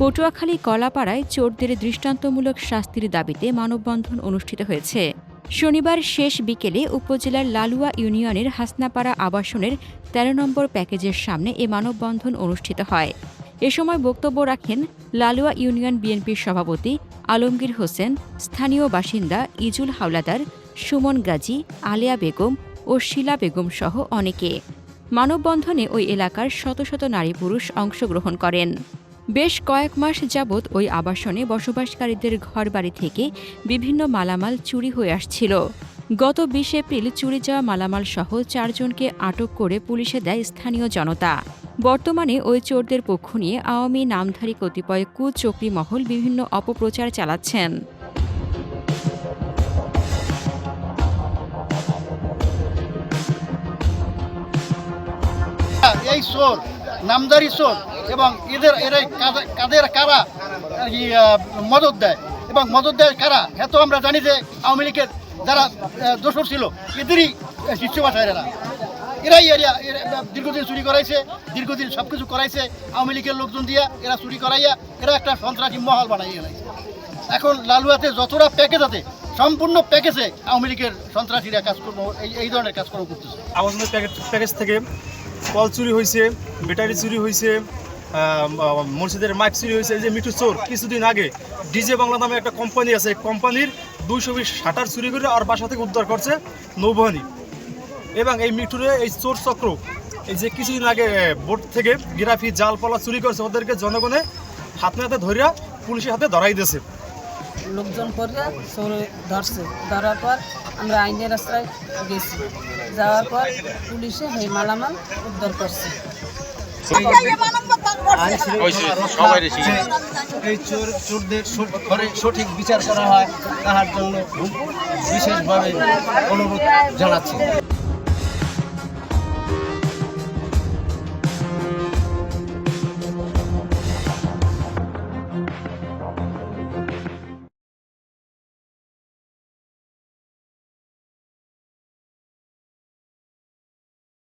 পটুয়াখালী কলাপাড়ায় চোরদের দৃষ্টান্তমূলক শাস্তির দাবিতে মানববন্ধন অনুষ্ঠিত হয়েছে। শনিবার শেষ বিকেলে উপজেলার লালুয়া ইউনিয়নের হাসনাপাড়া আবাসনের ১৩ নম্বর প্যাকেজের সামনে এ মানববন্ধন অনুষ্ঠিত হয়। এ সময় বক্তব্য রাখেন লালুয়া ইউনিয়ন বিএনপির সভাপতি আলমগীর হোসেন, স্থানীয় বাসিন্দা ইজুল হাওলাদার, সুমন গাজী, আলিয়া বেগম ও শিলা বেগম সহ অনেকে। মানববন্ধনে ওই এলাকার শত শত নারী পুরুষ অংশগ্রহণ করেন। বেশ কয়েক মাস যাবৎ ওই আবাসনে বসবাসকারীদের ঘরবাড়ি থেকে বিভিন্ন মালামাল চুরি হয়ে আসছিল। গত বিশ এপ্রিল চুরি যাওয়া মালামাল সহ চারজনকে আটক করে পুলিশে দেয় স্থানীয় জনতা। বর্তমানে ওই চোরদের পক্ষ নিয়ে আওয়ামী নামধারী কতিপয় কুচক্রী মহল বিভিন্ন অপপ্রচার চালাচ্ছেন। এই চোর নামদারি চোর এবং এদের এরাই কাদের কারা মদত দেয়। এবং মদত দেয় কারা? হ্যাঁ তো আমরা জানি যে আওয়ামী লীগের যারা দোসর ছিল, এদেরই শিষ্য বাসায় এরা এরাই এরিয়া দীর্ঘদিন চুরি করাইছে, দীর্ঘদিন সব কিছু করাইছে, আওয়ামী লীগের লোকজন দিয়া এরা চুরি করাইয়া এরা একটা সন্ত্রাসী মহল বানাইয়া গেলাইছে এখন লালুয়াতে যতটা প্যাকেজ আছে, সম্পূর্ণ প্যাকেজে আওয়ামী লীগের সন্ত্রাসীরা কাজকর্ম এই ধরনের কাজকর্ম করতেছে। প্যাকেট প্যাকেজ থেকে কল চুরি হয়েছে ব্যাটারি চুরি হয়েছে মসজিদের মাইক চুরি হয়েছে এই যে মিঠু চোর, কিছুদিন আগে ডিজে বাংলা নামে একটা কোম্পানি আছে, এই কোম্পানির দুইশো বিশ শাটার চুরি করে আর বাসা থেকে উদ্ধার করছে নৌবাহিনী। এবং এই মিঠুরে এই চোর চক্র, এই যে কিছুদিন আগে বোট থেকে গিরাফি জালপালা চুরি করছে ওদেরকে জনগণে হাতে হাতে ধরিয়া পুলিশের হাতে ধরাই দিয়েছে। লোকজন করে চোরে ধরছে। ধরার পর আমরা আইনের রাস্তায় গেছি। যাওয়ার পর পুলিশে এই মালামাল উদ্ধার করছে। এই চোর চোরদের সঠিক বিচার করা হয়, তাহার জন্য বিশেষভাবে অনুরোধ জানাচ্ছি।